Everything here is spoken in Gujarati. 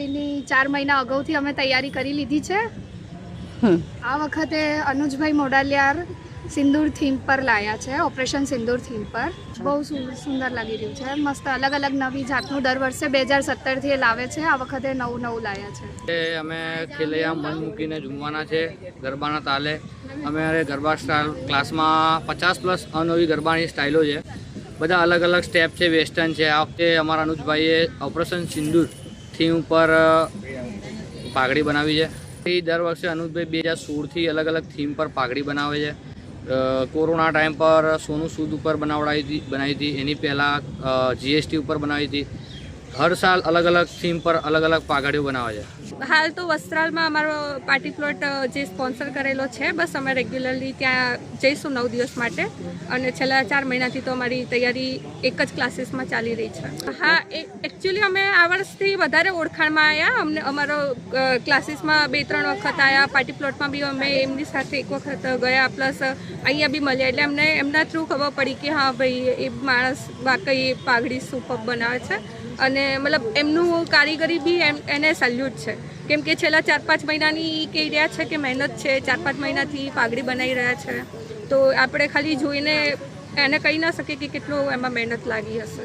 નવરાત્રિની ચાર મહિના અગાઉથી અમે તૈયારી કરી લીધી છે. આ વખતે અનુજભાઈ મોડાલિયાર સિંદૂર થીમ પર લાયા છે ઓપરેશન સિંદૂર થીમ પર. બહુ સુંદર લાગી રહ્યું છે મસ્ત અલગ અલગ નવી જાતનું દર વર્ષે બે હજાર સત્તરથી એ લાવે છે આ વખતે નવું નવું લાયા છે. અમે ખેલૈયા મન મૂકીને ઝૂમવાના છે ગરબાના તાલે. અમે અરે ગરબા સ્ટાઇલ ક્લાસમાં પચાસ પ્લસ અનવી ગરબાની સ્ટાઇલો છે. બધા અલગ અલગ સ્ટેપ છે વેસ્ટર્ન છે. આ વખતે અમારા અનુજભાઈએ ઓપરેશન સિંદૂર થીમ ઉપર પાઘડી બનાવી છે. એ દર વર્ષે અનુજભાઈ બે હજાર સોળથી અલગ અલગ થીમ પર પાઘડી બનાવે છે. કોરોના ટાઈમ પર સોનું સૂદ ઉપર બનાવડાવી બનાવી હતી. એની પહેલાં જીએસટી ઉપર બનાવી હતી. હર સાલ અલગ અલગ થીમ પર અલગ અલગ પાઘડીઓ બનાવે છે. હાલ તો વસ્ત્રાલમાં અમારો પાર્ટી પ્લોટ જે સ્પોન્સર કરેલો છે, બસ અમે રેગ્યુલરલી ત્યાં જઈશું નવ દિવસ માટે. અને છેલ્લા ચાર મહિનાથી તો અમારી તૈયારી એક જ ક્લાસીસમાં ચાલી રહી છે. હા એકચ્યુઅલી અમે આ વર્ષથી વધારે ઓળખાણમાં આવ્યા અમને અમારો ક્લાસીસમાં બે ત્રણ વખત આવ્યા પાર્ટી પ્લોટમાં બી અમે એમની સાથે એક વખત ગયા. પ્લસ અહીંયા બી મળ્યા. એટલે અમને એમના થ્રુ ખબર પડી કે હા, ભાઈ, એ માણસ વાકઈ પાઘડી સુપર બનાવે છે. અને મતલબ એમનું કારીગરી બી એમ એને સલ્યુટ છે. કેમ કે છેલ્લા ચાર પાંચ મહિનાની એ કહી રહ્યા છે કે મહેનત છે ચાર પાંચ મહિનાથી પાઘડી બનાવી રહ્યા છે. તો આપણે ખાલી જોઈને એને કહી ના શકીએ કે કેટલું એમાં મહેનત લાગી હશે.